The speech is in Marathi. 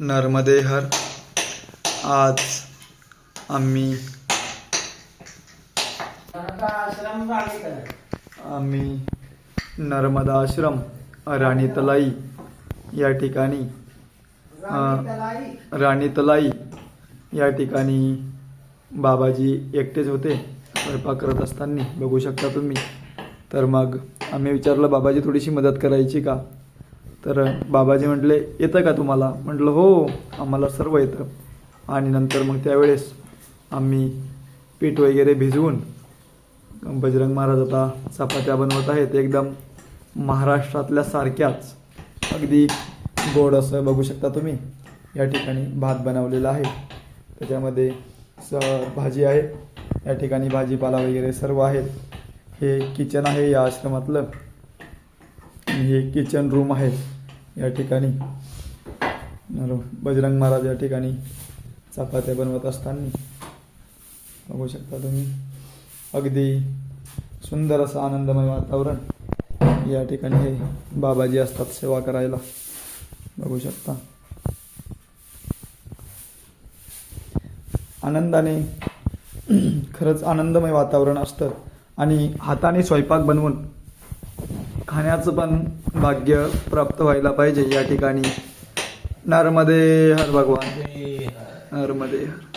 नर्मदे हर। आज आम्ही आम्ही नर्मदा आश्रम राणी तलाई या ठिकाणी राणी तलाई या ठिकाणी बाबाजी एकटेच होते स्वयंपाक करत असताना. बघू शकता तुम्ही. तर मग आम्ही विचारलं बाबाजी थोडीशी मदत करायची का? तर बाबाजी म्हटले येतं का तुम्हाला? म्हटलं हो आम्हाला सर्व येतं. आणि नंतर मग त्यावेळेस आम्ही पीठ वगैरे भिजवून बजरंग महाराज आता चपात्या बनवत आहेत. एकदम महाराष्ट्रातल्या सारख्याच. अगदी गोड असं बघू शकता तुम्ही. या ठिकाणी भात बनवलेला आहे. त्याच्यामध्ये स भाजी आहे. या ठिकाणी भाजीपाला वगैरे सर्व आहेत. हे किचन आहे या आश्रमातलं. हे किचन रूम आहे. या ठिकाणी. बजरंग महाराज या ठिकाणी चपात्या बनवत असताना बघू शकता तुम्ही. अगदी सुंदर असं आनंदमय वातावरण या ठिकाणी हे बाबाजी असतात सेवा करायला. बघू शकता. आनंदाने खरंच आनंदमय वातावरण असतं. आणि हाताने स्वयंपाक बनवून खाण्याचं पण भाग्य प्राप्त व्हायला पाहिजे या ठिकाणी. नर्मदे हर भगवान. नर्मदे हर.